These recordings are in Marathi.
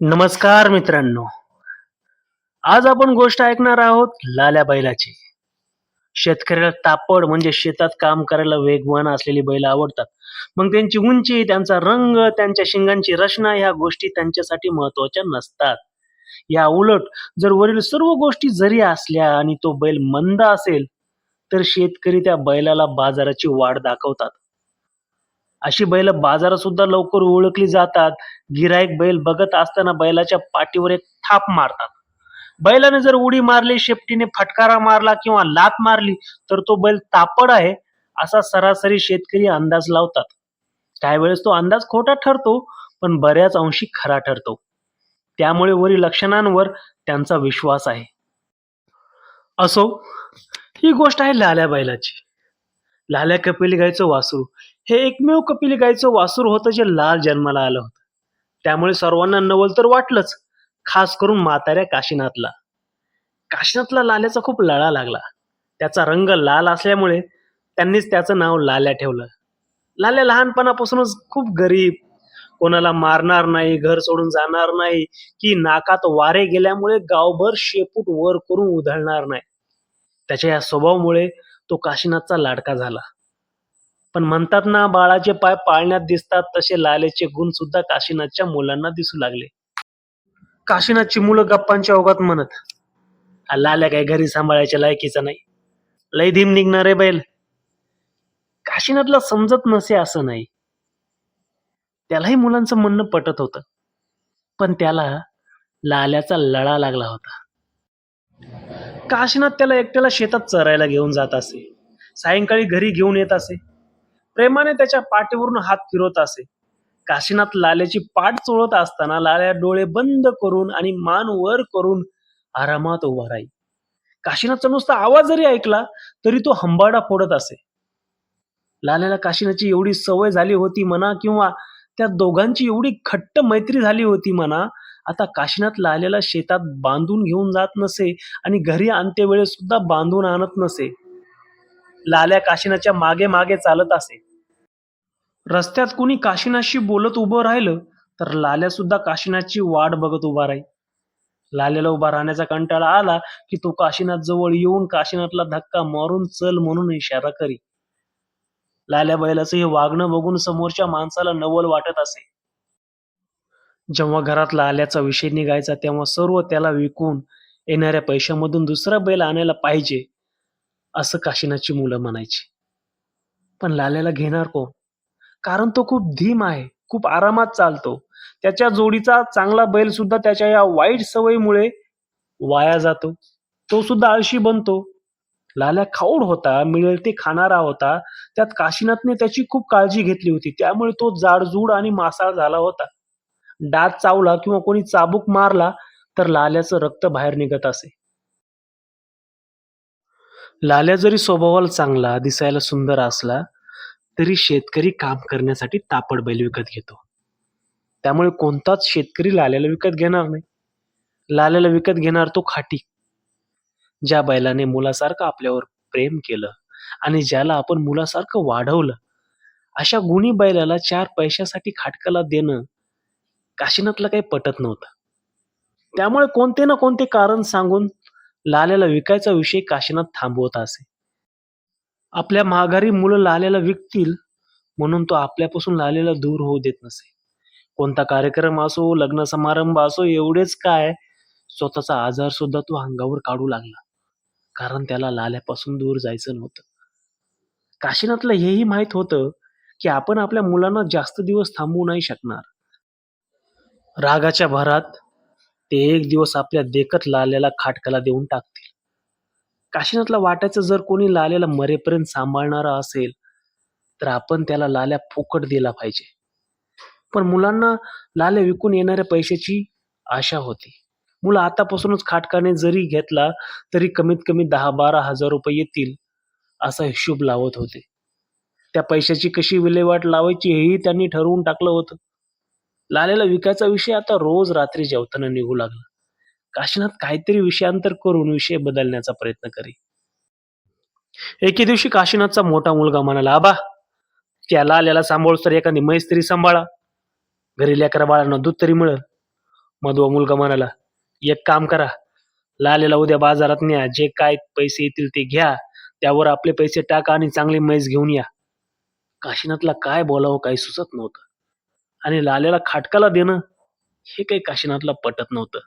नमस्कार मित्रांनो. आज आपण गोष्ट ऐकणार आहोत लाल्या बैलाची. शेतकऱ्याला तापड म्हणजे शेतात काम करायला वेगवान असलेली बैल आवडतात. मग त्यांची उंची त्यांचा रंग त्यांच्या शिंगांची रचना ह्या गोष्टी त्यांच्यासाठी महत्त्वाच्या नसतात. या उलट जर वरील सर्व गोष्टी जरी असल्या आणि तो बैल मंद असेल तर शेतकरी त्या बैलाला बाजाराची वाढ दाखवतात. अशी बैल बाजारात सुद्धा लवकर ओळखली जातात. गिराईक बैल बघत असताना बैलाच्या पाठीवर एक थाप मारतात. बैलाने जर उडी मारली शेपटीने फटकारा मारला किंवा लात मारली तर तो बैल तापड आहे असा सरासरी शेतकरी अंदाज लावतात. काही वेळेस तो अंदाज खोटा ठरतो पण बऱ्याच अंशी खरा ठरतो. त्यामुळे वरील लक्षणांवर त्यांचा विश्वास आहे. असो ही गोष्ट आहे लाल्या बैलाची. लाल्या कपिल गायचं वासरू. हे एकमेव कपिल गायचं वासूर होतं जे लाल जन्माला आलं होतं. त्यामुळे सर्वांना नवल तर वाटलंच खास करून म्हाताऱ्या काशीनाथला. काशीनाथला लाल्याचा खूप लळा लागला. त्याचा रंग लाल असल्यामुळे त्यांनीच त्याचं नाव लाल्या ठेवलं. लाल्या लहानपणापासूनच खूप गरीब. कोणाला मारणार नाही घर सोडून जाणार नाही की नाकात वारे गेल्यामुळे गावभर शेपूट वर करून उधळणार नाही. त्याच्या या स्वभावामुळे तो काशीनाथचा लाडका झाला. पण म्हणतात ना बाळाचे पाय पाळण्यात दिसतात तसे लालेचे गुण सुद्धा काशीनाथच्या मुलांना दिसू लागले. काशीनाथची मुलं गप्पांच्या ओघात म्हणत "हा लाल्या काय घरी सांभाळायच्या लायकीचा नाही. लय धीम निघणार आहे बैल. काशीनाथला समजत नसे असं नाही. त्यालाही मुलांचं म्हणणं पटत होतं. पण त्याला लाल्याचा लळा लागला होता. काशीनाथ त्याला एकट्याला शेतात चरायला घेऊन जात असे. सायंकाळी घरी घेऊन येत असे. प्रेमाने त्याच्या पाठीवरून हात फिरवत असे. काशीनाथ लाल्याची पाठ चोळत असताना लाल्या डोळे बंद करून आणि मान वर करून आरामात उभा राही. काशीनाथचा नुसता आवाज जरी ऐकला तरी तो हंबाडा फोडत असे. लाल्याला काशीनाथची एवढी सवय झाली होती म्हणा किंवा त्या दोघांची एवढी खट्ट मैत्री झाली होती म्हणा आता काशीनाथ लाल्याला शेतात बांधून घेऊन जात नसे आणि घरी आणते वेळेस सुद्धा बांधून आणत नसे. लाल्या काशीनाच्या मागे मागे चालत असे. रस्त्यात कुणी काशीनाथशी बोलत उभं राहिलं तर लाल्या सुद्धा काशीनाथची वाट बघत उभा राही. लाल्याला उभा राहण्याचा कंटाळा आला की तो काशीनाथ जवळ येऊन काशीनाथला धक्का मारून चल म्हणून इशारा करी. लाल्या बैलाचं हे वागणं बघून समोरच्या माणसाला नवल वाटत असे. जेव्हा घरात लाल्याचा विषय निघायचा तेव्हा सर्व त्याला विकून येणाऱ्या पैशामधून दुसरा बैल आणायला पाहिजे. असं काशीनाथची मुलं म्हणायची. पण लाल्याला घेणार कोण? कारण तो खूप धीम आहे खूप आरामात चालतो. त्याच्या जोडीचा चांगला बैल सुद्धा त्याच्या या वाईट सवयीमुळे वाया जातो. तो सुद्धा आळशी बनतो. लाल्या खाऊड होता मिळेल ते खाणारा होता. त्यात काशीनाथने त्याची खूप काळजी घेतली होती. त्यामुळे तो जाडजूड आणि मासाळ झाला होता. डात चावला किंवा कोणी चाबूक मारला तर लाल्याचं रक्त बाहेर निघत असे. लाल्या जरी स्वभावाला चांगला दिसायला सुंदर असला तरी शेतकरी काम करण्यासाठी तापड बैल विकत घेतो. त्यामुळे कोणताच शेतकरी लाल्याला विकत घेणार नाही. लाल्याला विकत घेणार तो खाटी. ज्या बैलाने मुलासारखं आपल्यावर प्रेम केलं आणि ज्याला आपण मुलासारखं वाढवलं अशा गुणी बैलाला चार पैशासाठी खाटकाला देणं काशीनाथला काही पटत नव्हतं. त्यामुळे कोणते ना कोणते कारण सांगून लाल्याला विकायचा विषय काशीनाथ थांबवत असे. आपल्या माघारी मुलं लाल्याला विकतील म्हणून तो आपल्यापासून लाल्याला दूर होऊ देत नसे. कोणता कार्यक्रम असो लग्न समारंभ असो एवढेच काय स्वतःचा आजार सुद्धा तो अंगावर काढू लागला. कारण त्याला लाल्यापासून दूर जायचं नव्हतं. काशीनाथला हेही माहीत होतं की आपण आपल्या मुलांना जास्त दिवस थांबवू नाही शकणार. रागाच्या भरात ते एक दिवस आपल्या देखत लाल्याला खाटकाला देऊन टाकतील. काशीनाथला वाटायचं जर कोणी लाल्याला मरेपर्यंत सांभाळणारा असेल तर आपण त्याला लाल्या फुकट दिला पाहिजे. पण मुलांना लाल्या विकून येणाऱ्या पैशाची आशा होती. मुलं आतापासूनच खाटकाने जरी घेतला तरी कमीत कमी दहा बारा हजार रुपये येतील असा हिशोब लावत होते. त्या पैशाची कशी विल्हेवाट लावायची हेही त्यांनी ठरवून टाकलं होतं. लाल्याला विकायचा विषय आता रोज रात्री जेवताना निघू लागला. काशीनाथ काहीतरी विषयांतर करून विषय बदलण्याचा प्रयत्न करी एके दिवशी काशीनाथचा मोठा मुलगा म्हणाला आबा त्या लाल्याला सांभाळूस तर एखादी म्हैस तरी सांभाळा. घरी लेकरा बाळांना दूध तरी मिळेल. मधवा मुलगा म्हणाला एक काम करा. लालेला उद्या बाजारात न्या. जे काय पैसे येतील ते घ्या. त्यावर आपले पैसे टाका आणि चांगली म्हैस घेऊन या. काशीनाथला काय बोलावं काही सुचत नव्हतं. आणि लाल्याला खाटकाला देणं हे काही काशीनाथला पटत नव्हतं.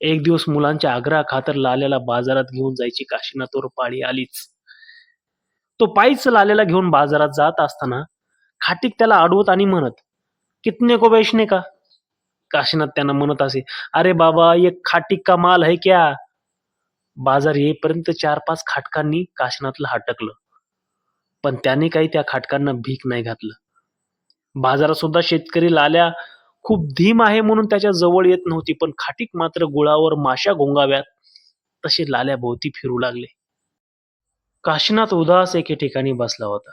एक दिवस मुलांच्या आग्रहा खातर लाल्याला बाजारात घेऊन जायची काशीनाथवर पाळी आलीच. तो पायीच लाल्याला घेऊन बाजारात जात असताना खाटीक त्याला अडवत आणि म्हणत कितने को बेचने का? काशीनाथ त्यांना म्हणत असे अरे बाबा एक खाटीक का माल है क्या? बाजार येईपर्यंत चार पाच खाटकांनी काशीनाथला हटकलं. पण त्याने काही त्या खाटकांना भीक नाही घातलं. बाजारात सुद्धा शेतकरी लाल्या. खूप धीम आहे म्हणून त्याच्याजवळ येत नव्हती पण खाटीक मात्र गुळावर माशा घोंगाव्यात. तसे लाल्या भोवती फिरू लागले. काशीनाथ उदास एके ठिकाणी बसला होता.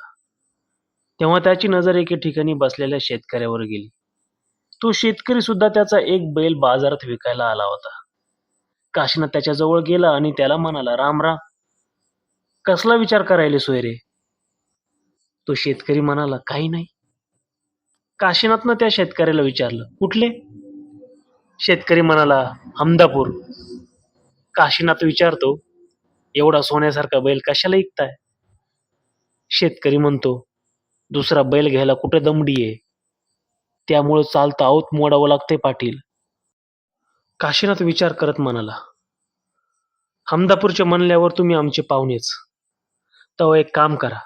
तेव्हा त्याची नजर एके ठिकाणी बसलेल्या शेतकऱ्यावर गेली. तो शेतकरी सुद्धा त्याचा एक बैल बाजारात विकायला आला होता. काशीनाथ त्याच्याजवळ गेला आणि त्याला म्हणाला राम राम. कसला विचार करायले सोयरे तो शेतकरी म्हणाला काही नाही. काशीनाथनं त्या शेतकऱ्याला विचारलं कुठले? शेतकरी म्हणाला हमदापूर काशीनाथ विचारतो एवढा सोन्यासारखा बैल कशाला ऐकताय शेतकरी म्हणतो दुसरा बैल घ्यायला कुठे दमडी आहे? त्यामुळं चालतं आऊत मोडावं लागते पाटील. काशीनाथ विचार करत म्हणाला हमदापूरचे म्हणल्यावर तुम्ही आमचे पाहुणेच. तेव्हा एक काम करा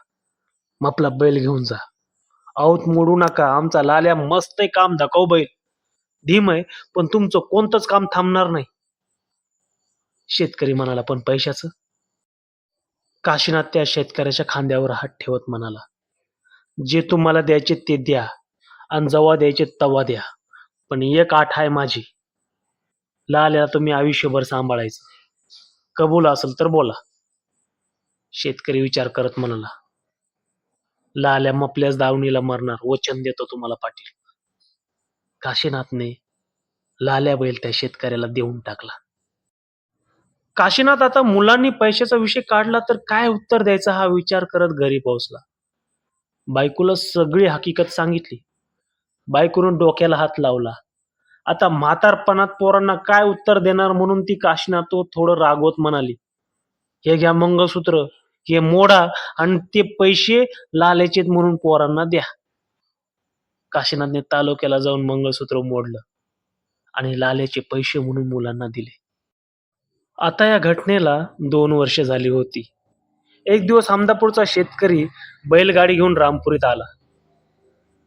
मग आपला बैल घेऊन जा. आऊत मोडू नका. आमचा लाल्या मस्त काम धकाव बैल. धीम आहे पण तुमचं कोणतंच काम थांबणार नाही. शेतकरी म्हणाला पण पैशाचं. काशीनाथ त्या शेतकऱ्याच्या खांद्यावर हात ठेवत म्हणाला जे तुम्हाला द्यायचे ते द्या आणि जवा द्यायचे तवा द्या. पण एक आठ आहे माझी. लाल्याला तुम्ही आयुष्यभर सांभाळायचं. कबूल असेल तर बोला. शेतकरी विचार करत म्हणाला लाल्या मपल्याच दावणीला मरणार वचन देतो तुम्हाला पाटील. काशीनाथने लाल्या बैल त्या शेतकऱ्याला देऊन टाकला. काशीनाथ आता मुलांनी पैशाचा विषय काढला तर काय उत्तर द्यायचा हा विचार करत घरी पोहोचला. बायकोला सगळी हकीकत सांगितली. बायकोनं डोक्याला हात लावला. आता म्हातारपणात पोरांना काय उत्तर देणार म्हणून ती काशीनाथ तो थोडं रागवत म्हणाली हे घ्या मंगळसूत्र हे मोडा आणि ते पैसे लालचेत म्हणून पोरांना द्या. काशीनाथने तालुक्याला जाऊन मंगळसूत्र मोडलं आणि लाल्याचे पैसे म्हणून मुलांना दिले. आता या घटनेला दोन वर्ष झाली होती. एक दिवस हमदापूरचा शेतकरी बैलगाडी घेऊन रामपुरीत आला.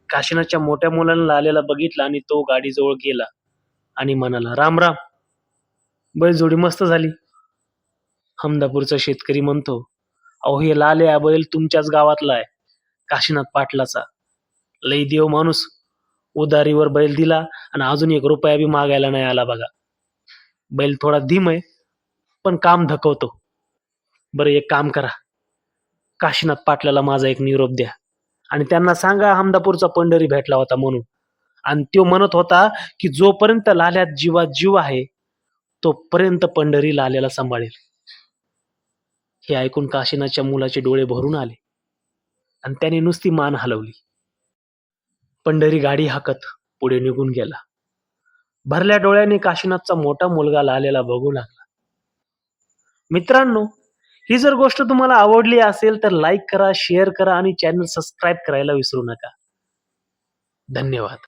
काशीनाथच्या मोठ्या मुलानं लाल्याला बघितला आणि तो गाडीजवळ गेला आणि म्हणाला राम राम बैलजोडी मस्त झाली. हमदापूरचा शेतकरी म्हणतो अहो हे लाल्या बैल तुमच्याच गावातला आहे. काशीनाथ पाटलाचा. लई देव माणूस. उदारीवर बैल दिला आणि अजून एक रुपया बी मागायला नाही आला बघा. बैल थोडा धीम आहे पण काम धकवतो. बरं एक काम करा. काशीनाथ पाटलाला माझा एक निरोप द्या. आणि त्यांना सांगा हमदापूरचा पंढरी भेटला होता म्हणून. आणि तो म्हणत होता की जोपर्यंत लाल्यात जीवात जीव आहे तोपर्यंत पंढरी लाल्याला सांभाळेल. हे ऐकून काशीनाथच्या मुलाचे डोळे भरून आले. आणि त्याने नुसती मान हलवली. पंढरी गाडी हाकत पुढे निघून गेला. भरल्या डोळ्याने काशीनाथचा मोठा मुलगा लालेला बघू लागला. मित्रांनो ही जर गोष्ट तुम्हाला आवडली असेल तर लाईक करा शेअर करा आणि चॅनल सबस्क्राईब करायला विसरू नका. धन्यवाद.